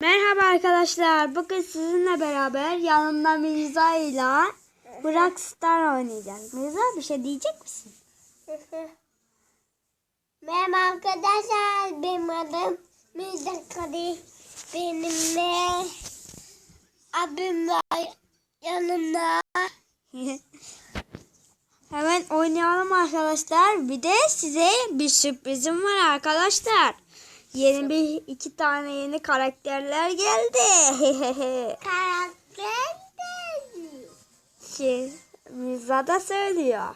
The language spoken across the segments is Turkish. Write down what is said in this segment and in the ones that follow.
Merhaba arkadaşlar. Bugün sizinle beraber yanımda Mirza ile Burak Star oynayacağız. Mirza bir şey diyecek misin? Merhaba arkadaşlar, benim adım Mirza Kadir. Benimle abim var yanımda. Hemen oynayalım arkadaşlar. Bir de size bir sürprizim var arkadaşlar. Yeni bir iki tane yeni karakterler geldi. Karakter şey, Mirza da söylüyor.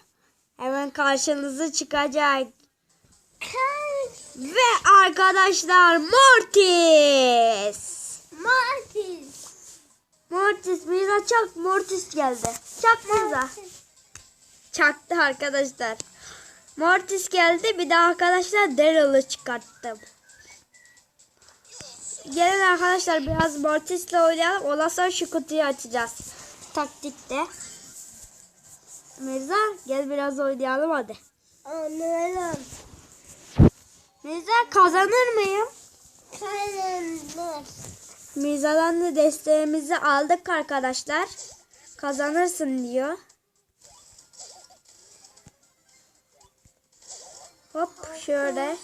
Hemen karşınıza çıkacak. Ve arkadaşlar Mortis. Martis. Mortis Mirza çak Mortis geldi. Çak Mirza. Çaktı arkadaşlar. Mortis geldi bir de arkadaşlar Daryl'ı çıkarttım. Gelin arkadaşlar biraz Mortis'le oynayalım. Ondan sonra şu kutuyu açacağız. Taktikte. Mirza gel biraz oynayalım hadi. Anlarım. Mirza kazanır mıyım? Karanlık. Mirza'dan da desteğimizi aldık arkadaşlar. Kazanırsın diyor. Hop şöyle.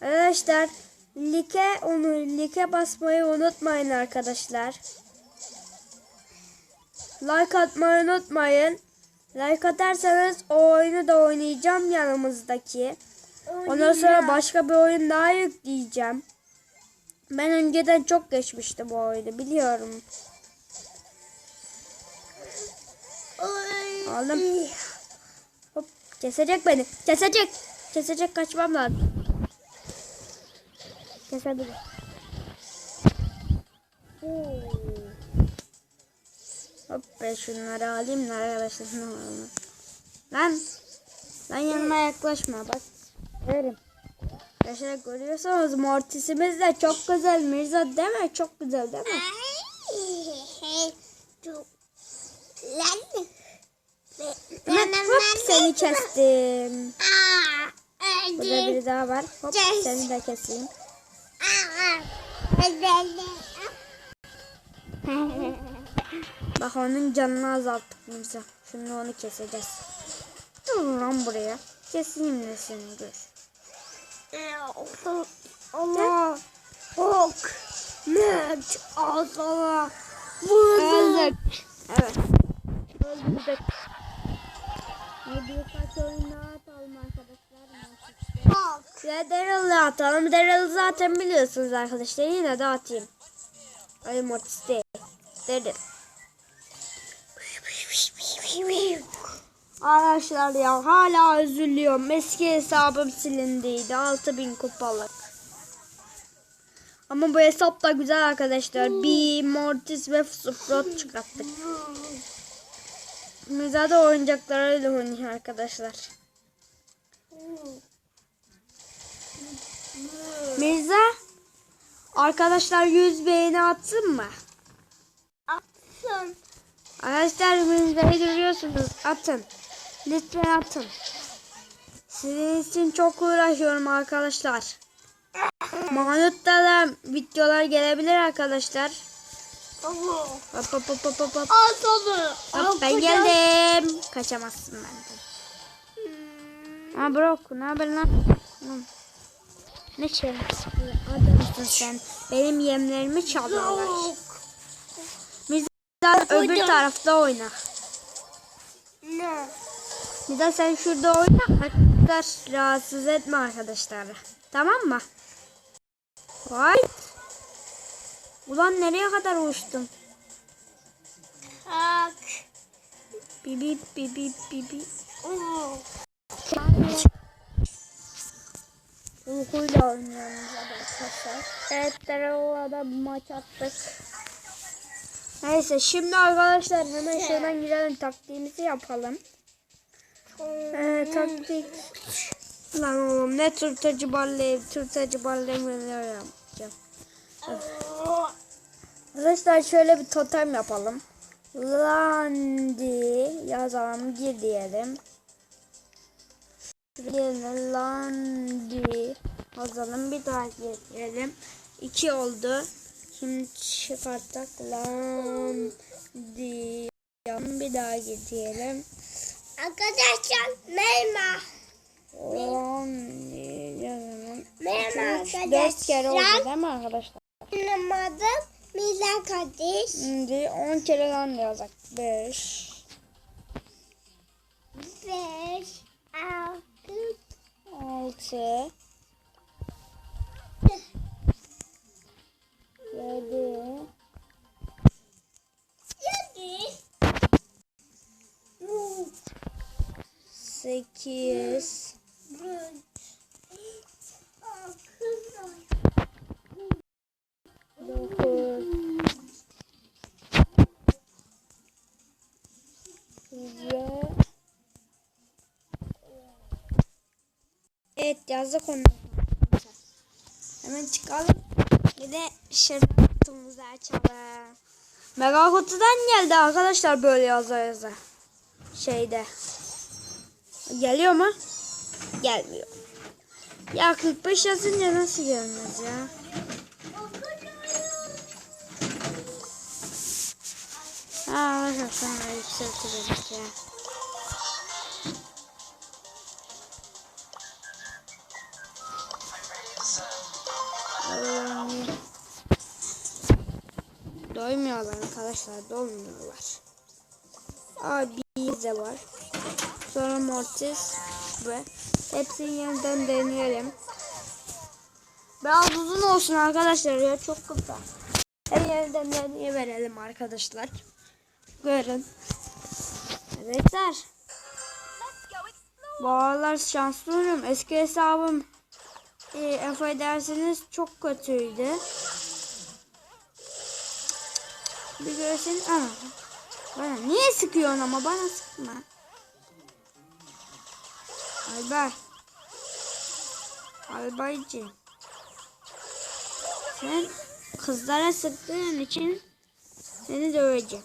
Arkadaşlar like onu like basmayı unutmayın arkadaşlar. Like atmayı unutmayın. Like atarsanız o oyunu da oynayacağım yanımızdaki. Ondan sonra başka bir oyun daha yükleyeceğim. Ben önceden çok geçmiştim o oyunu biliyorum. Aldım. Hop kesecek beni. Kesecek. Kesecek kaçmam lazım. Kesebilir. Hop ben şunları alayım da arkadaşlar. Lan. Lan yanıma yaklaşma bak. Verim. Arkadaşlar görüyorsunuz mortisimiz de çok güzel Mirza değil mi? Çok güzel değil mi? Çok. Lan. Hemen hop seni kestim. Burada biri daha var. Hop seni de keseyim. Bak onun canını azalttık Mirza. Şimdi onu keseceğiz. Dur lan buraya. Keseyim de seni gör. Allah. Çok. Net. Ağzına. Vurdum. Öldük. Evet. Öldürdük. Ne birkaç oyun daha atalım arkadaşlar. Çok. Ve Daryl'ı atalım. Daryl'ı zaten biliyorsunuz arkadaşlar. Yine de atayım. Ay Mortis değil. Daryl. Arkadaşlar ya hala üzülüyorum. Eski hesabım silindiydi. 6000 kupalık. Ama bu hesap da güzel arkadaşlar. Bir Mortis ve Sprout çıkarttık. Müzade oyuncaklarıyla oynuyor arkadaşlar. Mirza arkadaşlar 100 beğeni atsın mı? Atsın. Arkadaşlar Mirza'yı görüyorsunuz. Atın. Lütfen atın. Sizin için çok uğraşıyorum arkadaşlar. Mahmut'ta da videolar gelebilir arkadaşlar. Hop hop hop hop hop. hop. Al onu. Hop, ben geldim. Kaçamazsın benden. Ha Brock ne haber lan? Hı. Ne bir adamsın sen. Benim yemlerimi çalıyorlar. Mirza öbür tarafta oyna. Ne? Mirza sen şurada oyna. Arkadaşlar rahatsız etme arkadaşları. Tamam mı? Vay. Ulan nereye kadar uçtun? Kalk. Bibi bibi bibi. Oo. Uykuyla oynuyoruz arkadaşlar. Evet Daryl'la maç attık. Neyse şimdi arkadaşlar hemen şuradan girelim taktiğimizi yapalım. Ee, taktik. Lan oğlum ne turtacı ballayı turtacı ballayı yapacağım. Arkadaşlar şöyle bir totem yapalım. Landi yazalım gir diyelim. Şuraya Landi yazalım bir daha girelim. 2 oldu. Şimdi çıkarttık diyelim. Bir daha gidelim. Arkadaşlar merhaba. On. Merhaba Üç, dört kere oldu arkadaşlar. değil mi arkadaşlar? Benim adım Mila kardeş. Şimdi 10 kere lan yazacak. 5, Beş, altı, T. Cadê? Cadê? Sei que é esse... yazdık onu. Hemen çıkalım. Bir de şırtımızı açalım. Mega kutudan geldi arkadaşlar böyle yaza yaza. Şeyde. Geliyor mu? Gelmiyor. Ya 45 yazınca nasıl gelmez ya? Ha arkadaşlar yükseltiriz ya. Doymuyorlar arkadaşlar, doymuyorlar. Abi de var. Sonra Mortis ve hepsini yeniden deneyelim. Biraz uzun olsun arkadaşlar ya çok kısa. Her yeniden deneye verelim arkadaşlar. Görün. Arkadaşlar. Bu aralar şanslıyım. Eski hesabım e, affedersiniz çok kötüydü. Bir görsün. Bana niye sıkıyorsun ama bana sıkma. Albay. Albaycı. Sen kızlara sıktığın için seni döveceğim.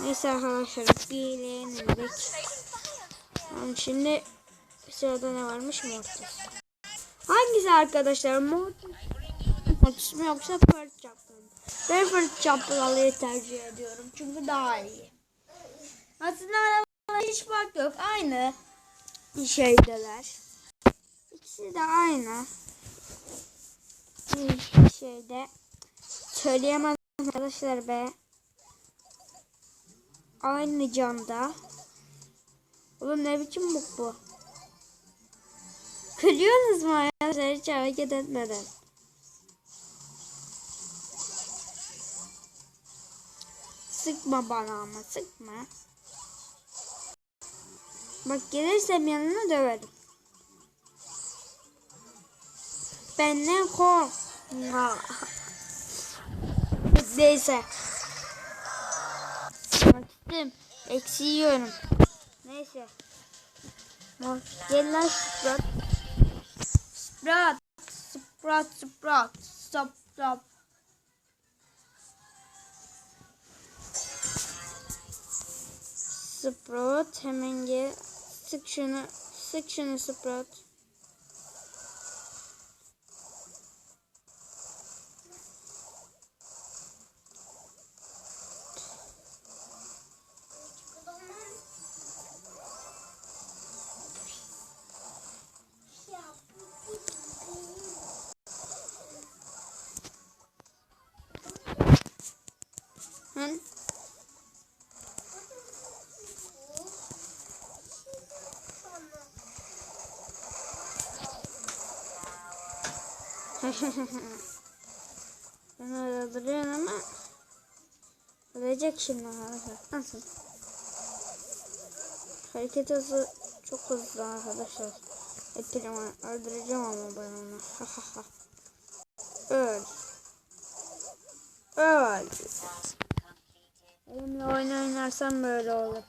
Neyse arkadaşlar beğenmedik. Tamam şimdi sırada ne varmış Mortis. Hangisi arkadaşlar Mortis? Mortis mi yoksa Fırt Ben Fırt Çaplı'yı tercih ediyorum çünkü daha iyi. Aslında arabalar hiç fark yok. Aynı şeydeler. İkisi de aynı bir şeyde söyleyemem arkadaşlar be. Aynı camda. Oğlum ne biçim buk bu? Kırıyorsunuz mu arkadaşlar hiç hareket etmeden? Sıkma bana ama sıkma. Bak gelirsem yanına döverim. Benden kork. Neyse. Baktım. Eksi yiyorum. Neyse. Mor. Gel lan Sprat. Sprat. Sprat. Sprat. Stop. Sprat. Hemen gel. Sık şunu. Sık şunu Sprat. Hı? Ben öyle duruyorum ama ölecek şimdi arkadaşlar. Nasıl? Hareket hızı çok hızlı arkadaşlar. Ettireceğim, öldüreceğim ama ben onu. Öl. Öl. Elimle oyun oynarsam böyle olur.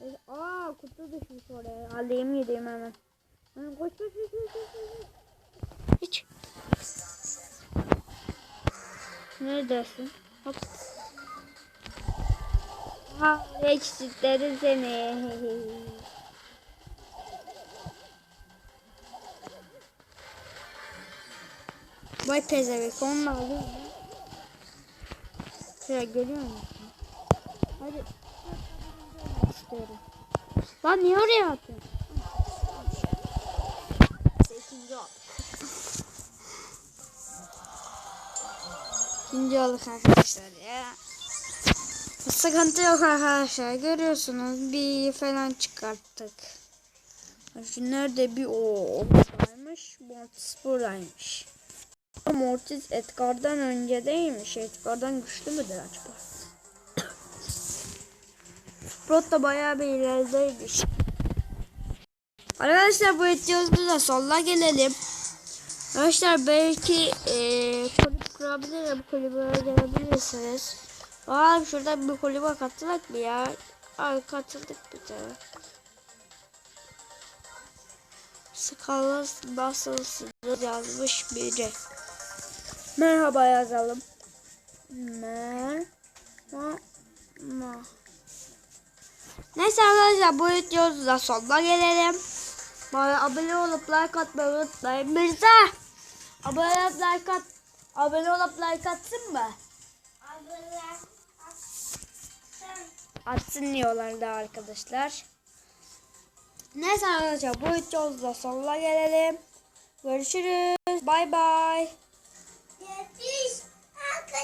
E, Aa kutu düşmüş oraya. Alayım gideyim. Hemen koş koş koş koş koş. Hiç. Neredesin? Hop. Ha, eksitlerim seni. Vay pezevenk onu da alayım. Şuraya görüyor musun? Hadi. İstiyorum. Lan niye oraya atıyorsun? İkinci olduk arkadaşlar ya. Sıkıntı yok arkadaşlar. Görüyorsunuz bir falan çıkarttık. Şu nerede bir o oradaymış. Mortis buradaymış. Mortis Edgar'dan önce değilmiş. Edgar'dan güçlü müdür acaba? Sprott da bayağı bir ilerideymiş. Arkadaşlar bu videomuzda da sonuna gelelim. Arkadaşlar belki kulüp kurabilirim. Kulübe gelebilirsiniz. Aa şurada bir kulübe katıldık mı ya? Ay katıldık bir tane. Skalı basılsınız yazmış biri. Merhaba yazalım. Merhaba. Neyse arkadaşlar bu videomuzun da sonuna gelelim. Bana abone olup like atmayı unutmayın. Mirza! Abone olup like at. Abone olup like atsın mı? Abla. Atsın diyorlar da arkadaşlar. Neyse arkadaşlar bu videomuzda sonuna gelelim. Görüşürüz. Bay bay.